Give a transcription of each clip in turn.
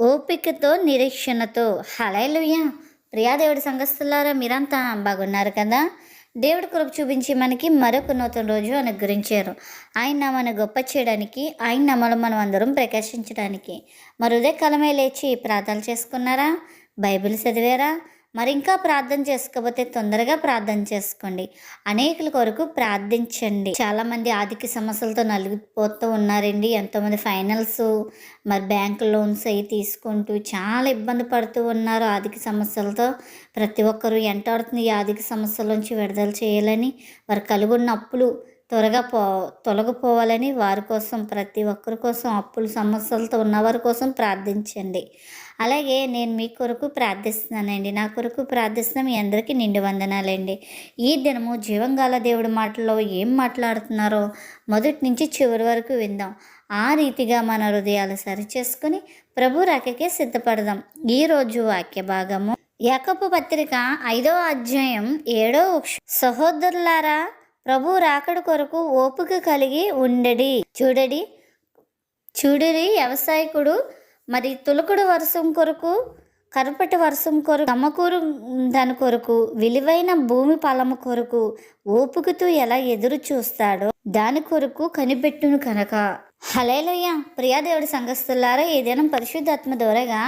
ఓపికతో నిరీక్షణతో. హలైలుయ్య ప్రియా దేవుడి సంఘస్థులారా మీరంతా బాగున్నారు కదా? దేవుడి కృప చూపించి మనకి మరొక నూతన రోజు అనుగ్రహించారు. ఆయన మన గొప్ప చేయడానికి ఆయన నామలు మనం అందరం ప్రకాశించడానికి. మరుదే కలమే లేచి ప్రార్థన చేసుకున్నారా? బైబిల్ చదివారా? మరి ఇంకా ప్రార్థన చేసుకోకపోతే తొందరగా ప్రార్థన చేసుకోండి. అనేకుల కొరకు ప్రార్థించండి. చాలామంది ఆర్థిక సమస్యలతో నలిగిపోతూ ఉన్నారండి. ఎంతోమంది ఫైనల్స్ మరి బ్యాంక్ లోన్స్ అవి తీసుకుంటూ చాలా ఇబ్బంది పడుతూ ఉన్నారు ఆర్థిక సమస్యలతో. ప్రతి ఒక్కరూ ఎంటాడుతుంది ఈ ఆర్థిక సమస్యల నుంచి విడుదల చేయాలని. వారు కలుగున్న అప్పులు త్వరగా పో తొలగిపోవాలని. వారి కోసం ప్రతి ఒక్కరి కోసం అప్పుల సమస్యలతో ఉన్నవారి కోసం ప్రార్థించండి. అలాగే నేను మీ కొరకు ప్రార్థిస్తున్నానండి. నా కొరకు ప్రార్థిస్తున్న మీ అందరికీ నిండు వందనాలండి. ఈ దినము జీవంగాల దేవుడి మాటల్లో ఏం మాట్లాడుతున్నారో మొదటి నుంచి చివరి వరకు విందాం. ఆ రీతిగా మన హృదయాలు సరిచేసుకుని ప్రభు రాకకే సిద్ధపడదాం. ఈరోజు వాక్య భాగము యాకపు పత్రిక ఐదో అధ్యాయం ఏడో సహోదరులారా ప్రభు రాకడ కొరకు ఓపిక కలిగి ఉండడి. చూడడి. చూడడి వ్యవసాయకుడు మరి తులకుడు వర్షం కొరకు కరుపటి వర్షం కొరకు సమకూరు దాని కొరకు విలువైన భూమి ఫలము కొరకు ఓపుకతో ఎలా ఎదురు చూస్తాడో దాని కొరకు కనిపెట్టును కనుక. హలేలయ్య ప్రియాదేవుడి సంఘస్థులారా ఏదైనా పరిశుద్ధాత్మ ద్వారాగా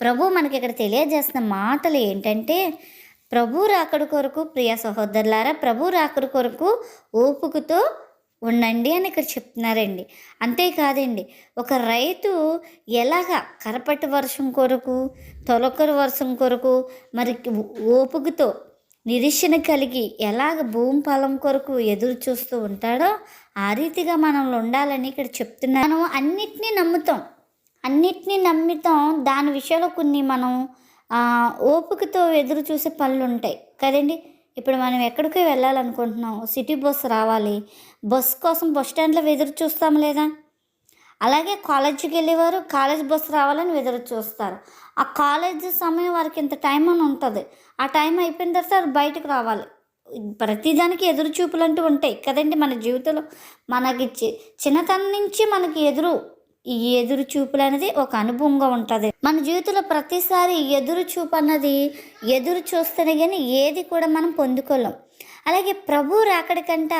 ప్రభు మనకి ఇక్కడ తెలియజేస్తున్న మాటలు ఏంటంటే ప్రభు రాకడు కొరకు ప్రియ సహోదరులారా ప్రభు రాకడు కొరకు ఓపుకతో ఉండండి అని ఇక్కడ చెప్తున్నారండి. అంతేకాదండి ఒక రైతు ఎలాగ కరపటి వర్షం కొరకు తొలకరి వర్షం కొరకు మరి ఓపుకతో నిరీక్షణ కలిగి ఎలాగ భూమి ఫలం కొరకు ఎదురు చూస్తూ ఉంటాడో ఆ రీతిగా మనం ఉండాలని ఇక్కడ చెప్తున్నాను మనం అన్నిటినీ నమ్ముతాం. అన్నిటినీ నమ్ముతాం. దాని విషయంలో కొన్ని మనం ఓపుకతో ఓపికతో ఎదురు చూసే పనులు ఉంటాయి. కదండి? ఇప్పుడు మనం ఎక్కడికి వెళ్ళాలనుకుంటున్నాం? సిటీ బస్ రావాలి. బస్ కోసం బస్ స్టాండ్లో ఎదురు చూస్తాం లేదా? అలాగే కాలేజీకి వెళ్ళేవారు కాలేజ్ బస్ రావాలని ఎదురు చూస్తారు. ఆ కాలేజ్ సమయం వారికి ఇంత టైం అని ఉంటుంది. ఆ టైం అయిపోయిన తర్వాత బయటకు రావాలి. ప్రతిదానికి ఎదురు చూపులు అంటూ ఉంటాయి కదండి మన జీవితంలో? మనకి చి- చిన్నతనం నుంచి మనకి ఎదురు ఈ ఎదురు చూపులు అనేది ఒక అనుభవంగా ఉంటుంది. మన జీవితంలో ప్రతిసారి ఎదురు చూపు అన్నది ఎదురు చూస్తేనే కానీ ఏది కూడా మనం పొందుకోలేం. అలాగే ప్రభు రాకడికంట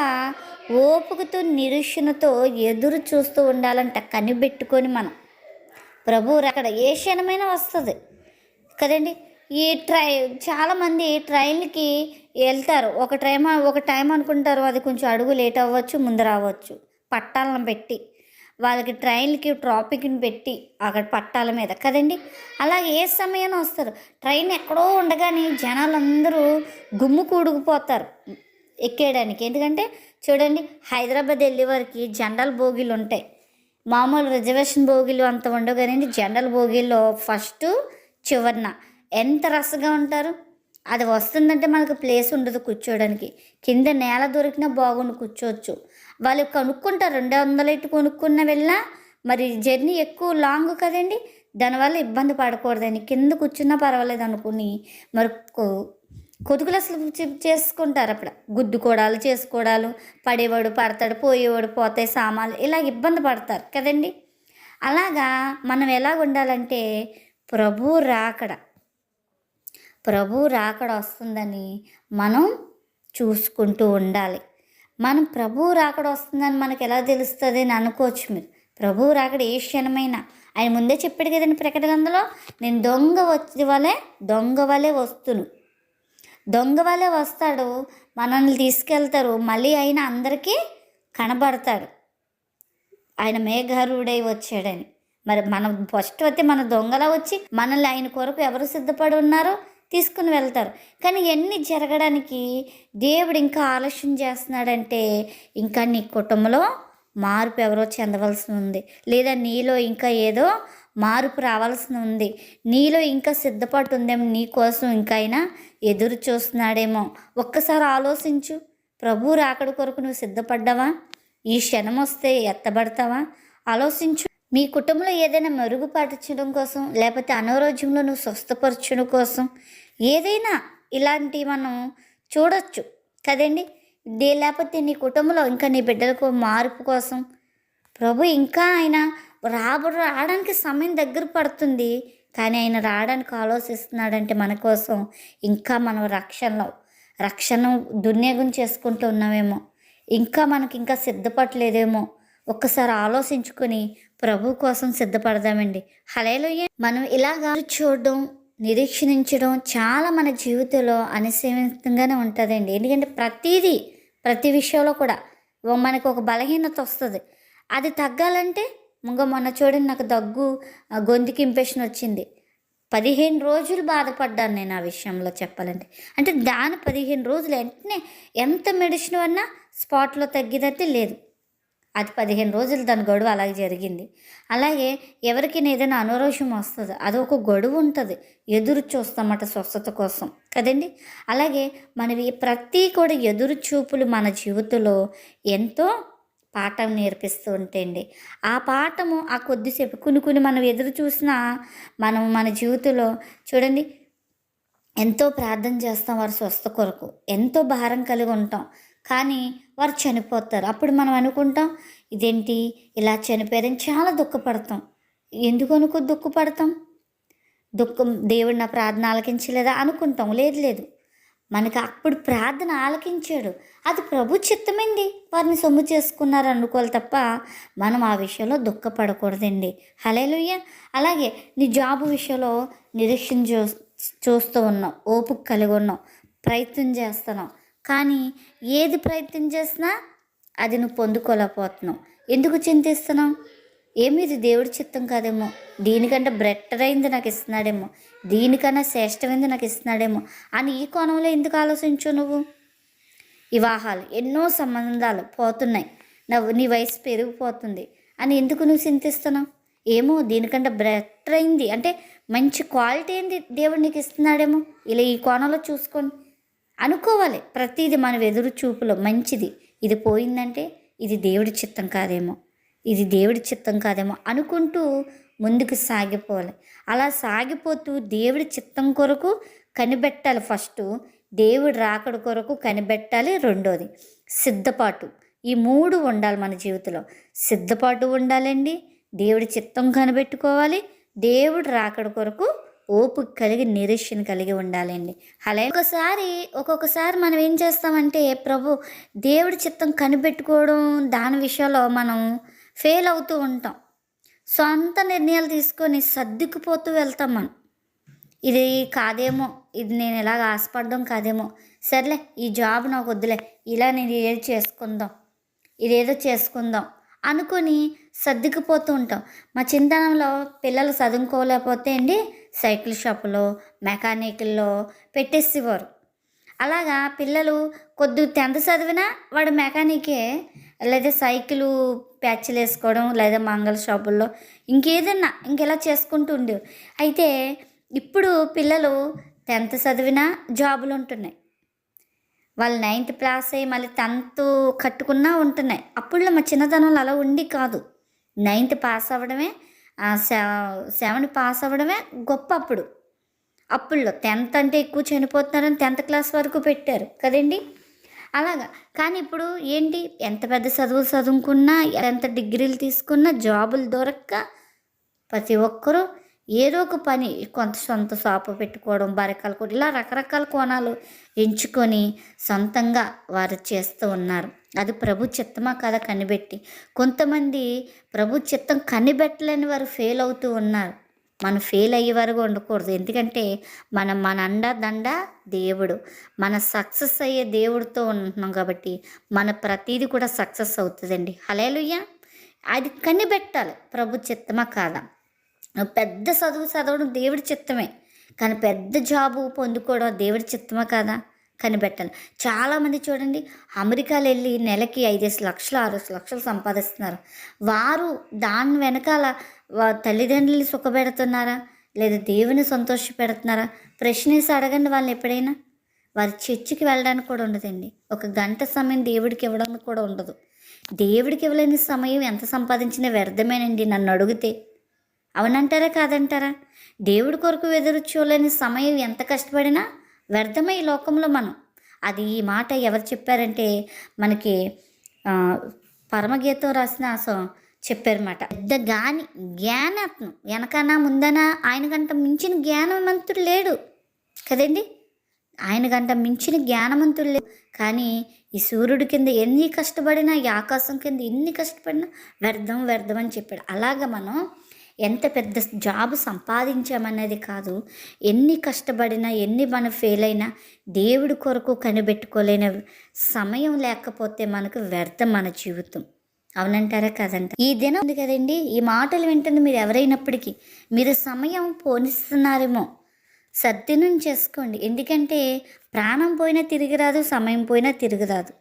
ఓపుకతో నిరీక్షణతో ఎదురు చూస్తూ ఉండాలంట కనిపెట్టుకొని మనం. ప్రభు రాకడ ఏ క్షణమైనా వస్తుంది. కదండి? ఈ ట్రై చాలామంది ట్రైన్కి వెళ్తారు. ఒక టైం ఒక టైం అనుకుంటారు. అది కొంచెం అడుగు లేట్ అవ్వచ్చు ముందు రావచ్చు. పట్టాలను పెట్టి. వాళ్ళకి ట్రైన్లకి ట్రాఫిక్ని పెట్టి అక్కడ పట్టాల మీద. కదండి? అలాగే ఏ సమయం వస్తారు? ట్రైన్ ఎక్కడో ఉండగానే జనాలందరూ గుమ్ము కూడుకుపోతారు. ఎక్కేయడానికి. ఎందుకంటే చూడండి హైదరాబాద్ వెళ్ళే వారికి జనరల్ బోగీలు ఉంటాయి. మామూలు రిజర్వేషన్ బోగీలు అంత ఉండవు కానీ జనరల్ బోగీల్లో ఫస్ట్ చివరిన. ఎంత రసగా ఉంటారు? అది వస్తుందంటే మనకు ప్లేస్ ఉండదు కూర్చోడానికి. కింద నేల దొరికినా బాగుండి కూర్చోవచ్చు. వాళ్ళు కొనుక్కుంటారు. రెండు వందలు ఇటు కొనుక్కున్న వెళ్ళినా మరి జర్నీ ఎక్కువ లాంగ్ కదండి. దానివల్ల ఇబ్బంది పడకూడదని కింద కూర్చున్నా పర్వాలేదు అనుకుని మరి కొతుకులు అసలు చేసుకుంటారు అప్పుడు గుద్దుకోడాలు చేసుకోవడాలు పడేవాడు పడతాడు పోయేవాడు పోతాయి సామాన్లు ఇలా ఇబ్బంది పడతారు కదండి. అలాగా మనం ఎలా ఉండాలంటే ప్రభు రాకడ. ప్రభు రాకడ వస్తుందని మనం చూసుకుంటూ ఉండాలి. మనం ప్రభు రాకడ వస్తుందని మనకు ఎలా తెలుస్తుంది అని అనుకోవచ్చు మీరు. ప్రభు రాకడ ఏ క్షణమైనా. ఆయన ముందే చెప్పాడు కదండి ప్రకటనలో నేను దొంగ వచ్చి వలె దొంగ వలె వస్తును. దొంగ వలె వస్తాడు మనల్ని తీసుకెళ్తారు మళ్ళీ ఆయన అందరికీ కనబడతాడు. ఆయన మేఘారుడై వచ్చాడని. మరి మనం ఫస్ట్ అయితే మన దొంగలా వచ్చి మనల్ని ఆయన కొరకు ఎవరు సిద్ధపడి ఉన్నారో? తీసుకుని వెళ్తారు. కానీ ఎన్ని జరగడానికి దేవుడు ఇంకా ఆలస్యం చేస్తున్నాడంటే ఇంకా నీ కుటుంబంలో మార్పు ఎవరో చెందవలసి ఉంది. లేదా నీలో ఇంకా ఏదో మార్పు రావాల్సి ఉంది. నీలో ఇంకా సిద్ధపాటు ఉందేమో నీ కోసం ఇంకా అయినా ఎదురు చూస్తున్నాడేమో. ఒక్కసారి ఆలోచించు. ప్రభు రాకడి కొరకు నువ్వు సిద్ధపడ్డావా? ఈ క్షణం వస్తే ఎత్తబడతావా? ఆలోచించు. మీ కుటుంబంలో ఏదైనా మెరుగుపరచడం కోసం లేకపోతే అనారోగ్యంలో నువ్వు స్వస్థపరచడం కోసం ఏదైనా ఇలాంటి మనం చూడొచ్చు కదండి. దే లేకపోతే నీ కుటుంబంలో ఇంకా నీ బిడ్డలకు మార్పు కోసం ప్రభు ఇంకా ఆయన రాబ రావడానికి సమయం దగ్గర పడుతుంది. కానీ ఆయన రావడానికి ఆలోచిస్తున్నాడంటే మన కోసం ఇంకా మనం రక్షణలో రక్షణ దుర్నియోగం చేసుకుంటూ ఉన్నామేమో. ఇంకా మనకి ఇంకా సిద్ధపడలేదేమో. ఒక్కసారి ఆలోచించుకొని ప్రభు కోసం సిద్ధపడదామండి. హలేలోయ మనం ఇలాగా చూడడం నిరీక్షణించడం చాలా మన జీవితంలో అనిశ్చితంగానే ఉంటుందండి. ఎందుకంటే ప్రతిదీ ప్రతి విషయంలో కూడా మనకు ఒక బలహీనత వస్తుంది. అది తగ్గాలంటే ఇంకా మొన్న చూడండి నాకు దగ్గు గొంతుకి ఇంపెషన్ వచ్చింది. పదిహేను రోజులు బాధపడ్డాను నేను ఆ విషయంలో చెప్పాలంటే. అంటే దాని పదిహేను రోజులు వెంటనే ఎంత మెడిసిన్ అన్నా స్పాట్లో తగ్గిదైతే లేదు. అది పదిహేను రోజులు దాని గడువు అలాగే జరిగింది. అలాగే ఎవరికైనా ఏదైనా అనారోగ్యం వస్తుంది అది ఒక గడువు ఉంటుంది. ఎదురు చూస్తామట స్వస్థత కోసం. కదండి? అలాగే మనవి ప్రతి కూడా ఎదురు చూపులు మన జీవితంలో ఎంతో పాఠం నేర్పిస్తూ ఉంటాయండి ఆ పాఠము ఆ కొద్దిసేపు కొన్ని కొన్ని మనం ఎదురు చూసినా మనం మన జీవితంలో చూడండి ఎంతో ప్రార్థన చేస్తాం వారి స్వస్థ కొరకు. ఎంతో భారం కలిగి ఉంటాం. కానీ వారు చనిపోతారు. అప్పుడు మనం అనుకుంటాం ఇదేంటి? ఇలా చనిపోయారని చాలా దుఃఖపడతాం. ఎందుకు అనుకో దుఃఖపడతాం? దుఃఖం దేవుడు నా ప్రార్థన ఆలకించలేదా? అనుకుంటాం. లేదు లేదు. మనకి అప్పుడు ప్రార్థన ఆలకించాడు. అది ప్రభు చిత్తమండి వారిని సొమ్ము చేసుకున్నారు అనుకోవాలి తప్ప మనం ఆ విషయంలో దుఃఖపడకూడదండి. హలేలుయ్య అలాగే నీ జాబ్ విషయంలో నిరీక్షణ చూ చూస్తూ ఉన్నాం. ఓపిక కలిగి ఉన్నాం. ప్రయత్నం చేస్తున్నాం. కానీ ఏది ప్రయత్నం చేసినా అది నువ్వు పొందుకోలేకపోతున్నావు. ఎందుకు చింతిస్తున్నావు? ఏమి ఇది దేవుడి చిత్తం కాదేమో? దీనికంటే బెటర్ అయింది నాకు ఇస్తున్నాడేమో. దీనికన్నా శ్రేష్టమైంది నాకు ఇస్తున్నాడేమో అని ఈ కోణంలో ఎందుకు ఆలోచించు నువ్వు? వివాహాలు ఎన్నో సంబంధాలు పోతున్నాయి. నా నీ వయసు పెరిగిపోతుంది అని ఎందుకు నువ్వు చింతిస్తున్నావు? ఏమో దీనికంటే బెటర్ అయింది. అంటే మంచి క్వాలిటీ ఏంది దేవుడు నీకు ఇస్తున్నాడేమో? ఇలా ఈ కోణంలో చూసుకొని అనుకోవాలి. ప్రతిదీ మన ఎదురు చూపులో మంచిది. ఇది పోయిందంటే ఇది దేవుడి చిత్తం కాదేమో. ఇది దేవుడి చిత్తం కాదేమో అనుకుంటూ ముందుకు సాగిపోవాలి. అలా సాగిపోతూ దేవుడి చిత్తం కొరకు కనిపెట్టాలి ఫస్ట్. దేవుడి రాకడ కొరకు కనిపెట్టాలి రెండోది. సిద్ధపాటు. ఈ మూడు ఉండాలి మన జీవితంలో. సిద్ధపాటు ఉండాలండి. దేవుడి చిత్తం కనిపెట్టుకోవాలి. దేవుడు రాకడ కొరకు ఓపిక కలిగి నిరీక్షణ కలిగి ఉండాలండి. అలా ఒకసారి ఒక్కొక్కసారి మనం ఏం చేస్తామంటే ప్రభు దేవుడి చిత్తం కనిపెట్టుకోవడం దాని విషయంలో మనం ఫెయిల్ అవుతూ ఉంటాం. సొంత నిర్ణయాలు తీసుకొని సర్దుకుపోతూ వెళ్తాం మనం. ఇది కాదేమో ఇది నేను ఇలాగ ఆశపడడం కాదేమో. సర్లే ఈ జాబ్ నాకు వద్దులే ఇలా నేను ఏది చేసుకుందాం ఇదేదో చేసుకుందాం అనుకొని సర్దుకుపోతూ ఉంటాం. మా చింతనంలో పిల్లలు చదువుకోలేకపోతే అండి సైకిల్ షాపులో మెకానికల్లో పెట్టేసేవారు. అలాగా పిల్లలు కొద్ది టెన్త్ చదివినా వాడు మెకానికే లేదా సైకిలు ప్యాచ్లు వేసుకోవడం లేదా మంగళ షాపుల్లో ఇంకేదన్నా ఇంకెలా చేసుకుంటూ ఉండేవి. అయితే ఇప్పుడు పిల్లలు టెన్త్ చదివినా జాబులు ఉంటున్నాయి. వాళ్ళు నైన్త్ క్లాస్ అయ్యి మళ్ళీ టెన్త్ కట్టుకున్నా ఉంటున్నాయి. అప్పుడులో మా చిన్నతనంలో అలా ఉండి కాదు. నైన్త్ పాస్ అవ్వడమే సెవెన్ పాస్ అవ్వడమే గొప్ప అప్పుడు. అప్పుల్లో టెన్త్ అంటే ఎక్కువ చనిపోతున్నారని టెన్త్ క్లాస్ వరకు పెట్టారు కదండి? అలాగా. కానీ ఇప్పుడు ఏంటి? ఎంత పెద్ద చదువులు చదువుకున్నా ఎంత డిగ్రీలు తీసుకున్నా జాబులు దొరక్క ప్రతి ఒక్కరూ ఏదో ఒక పని కొంత సొంత షాపు పెట్టుకోవడం బరకాలు కూడా ఇలా రకరకాల కోణాలు ఎంచుకొని సొంతంగా వారు చేస్తూ ఉన్నారు. అది ప్రభు చిత్తమా కదా కనిపెట్టి. కొంతమంది ప్రభు చిత్తం కనిపెట్టలేని వారు ఫెయిల్ అవుతూ ఉన్నారు. మనం ఫెయిల్ అయ్యే వరకు ఉండకూడదు. ఎందుకంటే మనం మన అండ దండ దేవుడు. మన సక్సెస్ అయ్యే దేవుడితో ఉంటున్నాం కాబట్టి మన ప్రతీది కూడా సక్సెస్ అవుతుందండి. హలేలుయ్య అది కనిపెట్టాలి. ప్రభు చిత్తమా కాదా? పెద్ద చదువు చదవడం దేవుడి చిత్తమే. కానీ పెద్ద జాబు పొందుకోవడం దేవుడి చిత్తమా కాదా కనిపెట్టాలి చాలామంది చూడండి అమెరికాలో వెళ్ళి నెలకి ఐదేసి లక్షలు ఆరు లక్షలు సంపాదిస్తున్నారు. వారు దాని వెనకాల వా- తల్లిదండ్రులు సుఖపెడుతున్నారా? లేదా దేవుని సంతోష పెడుతున్నారా? ప్రశ్నేసి అడగండి వాళ్ళని ఎప్పుడైనా. వారి చర్చికి వెళ్ళడానికి కూడా ఉండదండి. ఒక గంట సమయం దేవుడికి ఇవ్వడానికి కూడా ఉండదు. దేవుడికి ఇవ్వలేని సమయం ఎంత సంపాదించినా వ్యర్థమేనండి నన్ను అడిగితే. అవునంటారా కాదంటారా? దేవుడి కొరకు ఎదురు చూడలేని సమయం ఎంత కష్టపడినా వ్యర్థమై ఈ లోకంలో మనం. అది ఈ మాట ఎవరు చెప్పారంటే మనకి పరమగీతం రాసిన అసలు చెప్పారన్నమాట. పెద్ద గాని జ్ఞానాత్మ. వెనకనా ముందనా ఆయనకంట మించిన జ్ఞానవంతుడు లేడు. కదండి? ఆయన గంట మించిన జ్ఞానవంతుడు లేడు. కానీ ఈ సూర్యుడి కింద ఎన్ని కష్టపడినా ఈ ఆకాశం కింద ఎన్ని కష్టపడినా వ్యర్థం వ్యర్థం అని చెప్పాడు. అలాగ మనం ఎంత పెద్ద జాబ్ సంపాదించామన్నది కాదు. ఎన్ని కష్టపడినా ఎన్ని మనం ఫెయిల్ అయినా దేవుడి కొరకు కనిపెట్టుకోలేని సమయం లేకపోతే మనకు వ్యర్థం మన జీవితం. అవునంటారా కదంట ఈ దినం ఉంది కదండి ఈ మాటలు వింటుంది మీరు ఎవరైనప్పటికీ మీరు సమయం పోనిస్తున్నారేమో. సద్దినం చేసుకోండి. ఎందుకంటే ప్రాణం పోయినా తిరిగి రాదు సమయం పోయినా తిరిగి రాదు.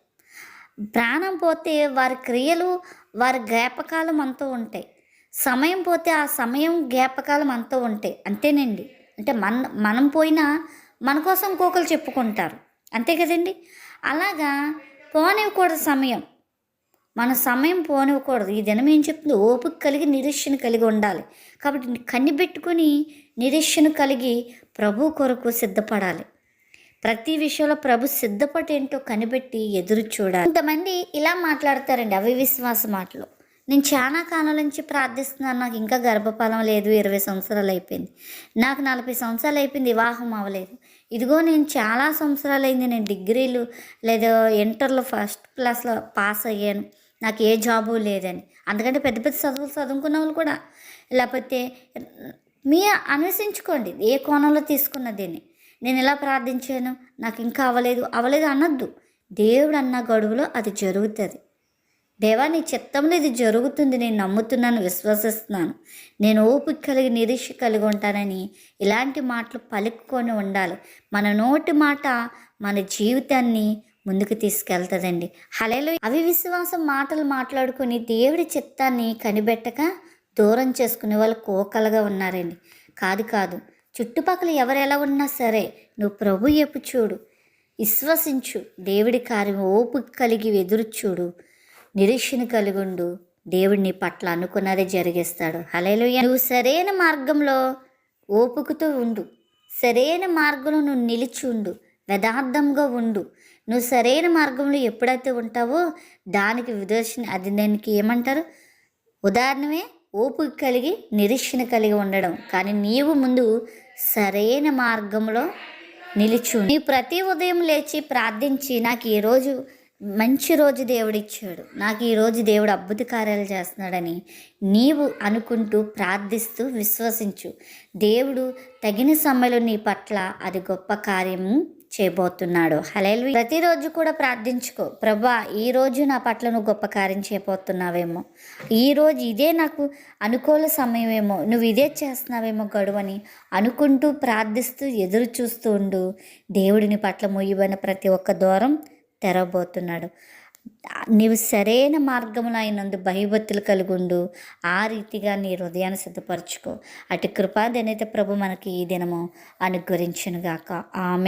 ప్రాణం పోతే వారి క్రియలు వారి జ్ఞాపకాలు మనతో ఉంటాయి. సమయం పోతే ఆ సమయం జ్ఞాపకాలు మనతో ఉంటాయి. అంతేనండి. అంటే మన మనం పోయినా మన కోసం కోకలు చెప్పుకుంటారు. అంతే కదండి? అలాగా పోనివ్వకూడదు సమయం. మన సమయం పోనివ్వకూడదు. ఈ దినం ఏం చెప్తుంది ఓపిక కలిగి నిరీక్షణ కలిగి ఉండాలి. కాబట్టి కనిపెట్టుకుని నిరీక్షణ కలిగి ప్రభు కొరకు సిద్ధపడాలి. ప్రతి విషయంలో ప్రభు సిద్ధపడేంటో కనిపెట్టి ఎదురు చూడాలి. కొంతమంది ఇలా మాట్లాడతారండి అవివిశ్వాస మాటలు. నేను చాలా కాలం నుంచి ప్రార్థిస్తున్నాను. నాకు ఇంకా గర్భఫలం లేదు. ఇరవై సంవత్సరాలు అయిపోయింది. నాకు నలభై సంవత్సరాలు అయిపోయింది. వివాహం అవ్వలేదు. ఇదిగో నేను చాలా సంవత్సరాలు అయింది. నేను డిగ్రీలు లేదా ఇంటర్లో ఫస్ట్ క్లాస్లో పాస్ అయ్యాను. నాకు ఏ జాబు లేదని. అందుకంటే పెద్ద పెద్ద చదువులు చదువుకున్న వాళ్ళు కూడా. లేకపోతే మీ అన్వేషించుకోండి. ఏ కోణంలో తీసుకున్న దీన్ని. నేను ఇలా ప్రార్థించాను? నాకు ఇంకా అవ్వలేదు. అవ్వలేదు అనొద్దు దేవుడు అన్న గడువులో అది జరుగుతుంది. దేవా నీ చిత్తంలో ఇది జరుగుతుంది నేను నమ్ముతున్నాను విశ్వసిస్తున్నాను. నేను ఓపిక కలిగి నిరీక్ష కలిగి ఉంటానని ఇలాంటి మాటలు పలుకుకొని ఉండాలి. మన నోటి మాట మన జీవితాన్ని ముందుకు తీసుకెళ్తుందండి. హలేలో అవి విశ్వాసం మాటలు మాట్లాడుకొని దేవుడి చిత్తాన్ని కనిపెట్టక దూరం చేసుకునే వాళ్ళు కోకలుగా ఉన్నారండి. కాదు కాదు చుట్టుపక్కల ఎవరు ఎలా ఉన్నా సరే నువ్వు ప్రభు ఎప్పు చూడు విశ్వసించు. దేవుడి కార్యం ఓపిక కలిగి ఎదురు చూడు. నిరీక్షణ కలిగుండు. దేవుడు నీ పట్ల అనుకున్నదే జరిగిస్తాడు. హలేలు నువ్వు సరైన మార్గంలో ఓపుకతో ఉండు. సరైన మార్గంలో నువ్వు నిలిచి ఉండు. యథార్థంగా ఉండు. నువ్వు సరైన మార్గంలో ఎప్పుడైతే ఉంటావో దానికి విదర్శన అది దానికి ఏమంటారు? ఉదాహరణమే ఓపిక కలిగి నిరీక్షణ కలిగి ఉండడం. కానీ నీవు ముందు సరైన మార్గంలో నిలిచు నీ ప్రతి ఉదయం లేచి ప్రార్థించి నాకు ఈరోజు మంచి రోజు దేవుడు ఇచ్చాడు నాకు ఈరోజు దేవుడు అద్భుత కార్యాలు చేస్తున్నాడని నీవు అనుకుంటూ ప్రార్థిస్తూ విశ్వసించు. దేవుడు తగిన సమయంలో నీ పట్ల అది గొప్ప కార్యము చేయబోతున్నాడు. హలేలు ప్రతిరోజు కూడా ప్రార్థించుకో. ప్రభా ఈ రోజు నా పట్ల నువ్వు గొప్ప కార్యం చేయబోతున్నావేమో. ఈరోజు ఇదే నాకు అనుకూల సమయమేమో. నువ్వు ఇదే చేస్తున్నావేమో గడువని అనుకుంటూ ప్రార్థిస్తూ ఎదురు చూస్తూ ఉండు. దేవుడిని పట్ల ముయ్యబడిన ప్రతి ఒక్క దూరం తెరవబోతున్నాడు. నీవు సరైన మార్గములు అయినందు భయభక్తులు కలిగుండు. ఆ రీతిగా నీ హృదయాన్ని సిద్ధపరచుకో. అటు కృపాదనైతే ప్రభు మనకి ఈ దినము అనుగ్రహించునుగాక. ఆమె